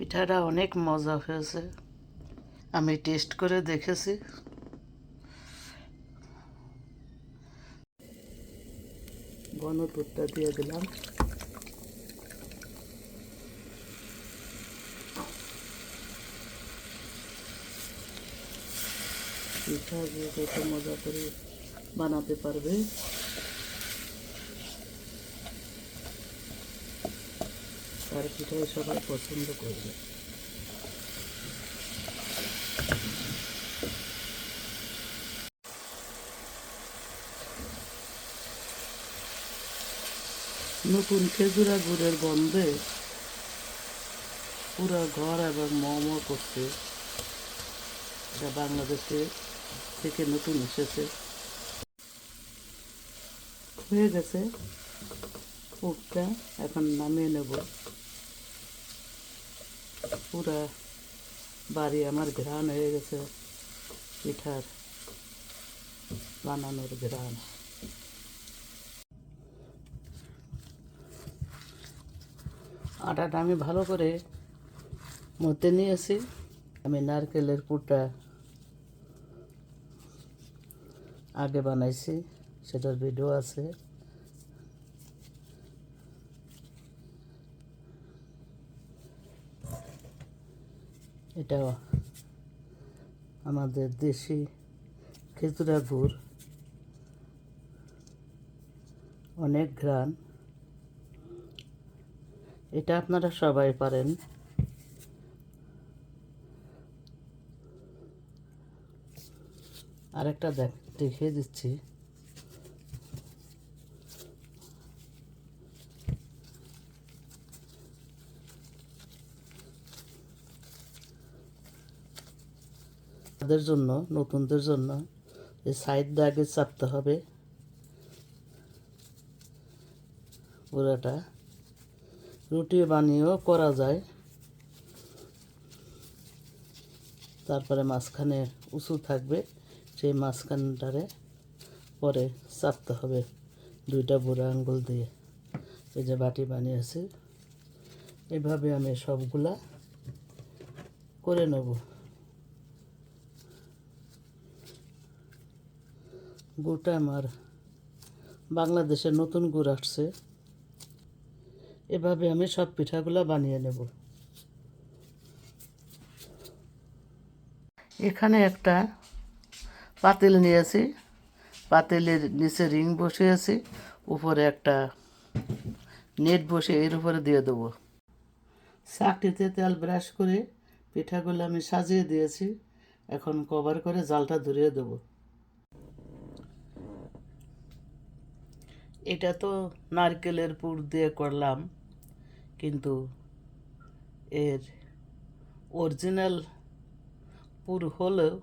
পিঠাটা অনেক মজা হয়েছে। আমি টেস্ট করে দেখেছি। গণপুরটা দিয়ে দিলাম। পিঠা যে কত মজা করে বানাতে পারবে। তার পিঠাই সবাই পছন্দ করবে। নতুন খেজুরা গুড়ের গন্ধে পুরো ঘর এবং মোমো করছে। এটা বাংলাদেশে থেকে নতুন এসেছে। হয়ে গেছে। পুরটা এখন নামিয়ে নেব। পুরা বাড়ি আমার ঘ্রাণ হয়ে গেছে, পিঠার বানানোর ঘ্রাণ। আটাটা আমি ভালো করে মধ্যে নিয়েছি আমি নারকেলের পুরটা আগে বানাইছি, সেটার ভিডিও আছে। এটা আমাদের দেশি খেজুরা গুড়। অনেক ঘ্রাণ। এটা আপনারা সবাই পারেন। আরেকটা দেখ, দেখিয়ে দিচ্ছি। তাদের জন্য, নতুনদের জন্য এই সাইডটা আগে চাপতে হবে। পুরাটা রুটি বানিয়েও করা যায়। তারপরে মাঝখানে উঁচু থাকবে, সেই মাঝখানটারে পরে চাপতে হবে দুইটা বুড়া আঙ্গুল দিয়ে। এই যে বাটি বানিয়েছি। এভাবে আমি সবগুলা করে নেব। গুড়টা আমার বাংলাদেশের নতুন গুড় আসছে। এভাবে আমি সব পিঠাগুলো বানিয়ে নেব। এখানে একটা পাতিল নিয়েছি। পাতিলের নিচে রিং বসিয়েছি, উপরে একটা নেট বসে এর উপরে দিয়ে দেবো। চাকটিতে তেল ব্রাশ করে পিঠাগুলো আমি সাজিয়ে দিয়েছি। এখন কভার করে জালটা ধরিয়ে দেবো। এটা তো নারকেলের পুর দিয়ে করলাম, কিন্তু এর অরিজিনাল পুর হলেও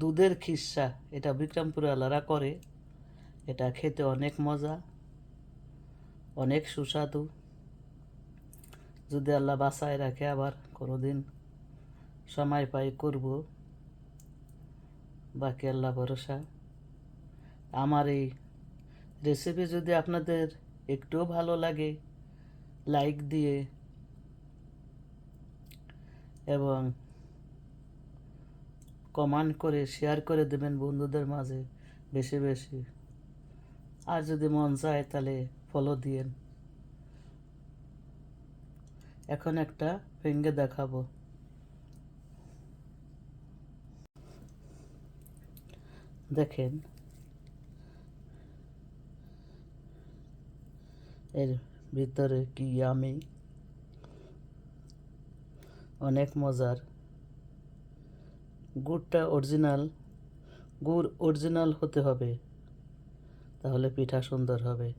দুধের খিসা এটা বিক্রমপুর আলারা করে। এটা খেতে অনেক মজা, অনেক সুস্বাদু। যদি আল্লাহ বাসায় রাখে, আবার কোনোদিন সময় পাই করব। বাকি আল্লাহ ভরসা। আমার এই রেসিপি যদি আপনাদের একটুও ভালো লাগে লাইক দিয়ে এবং কমেন্ট করে শেয়ার করে দেবেন বন্ধুদের মাঝে বেশি বেশি। আর যদি মন চায় তাহলে ফলো দিয়েন। এখন একটা ভেঙ্গে দেখাবো। দেখেন এর ভিতরে কি আমি? অনেক মজার। গুড়টা অরিজিনাল। গুড় অরিজিনাল হতে হবে। তাহলে পিঠা সুন্দর হবে।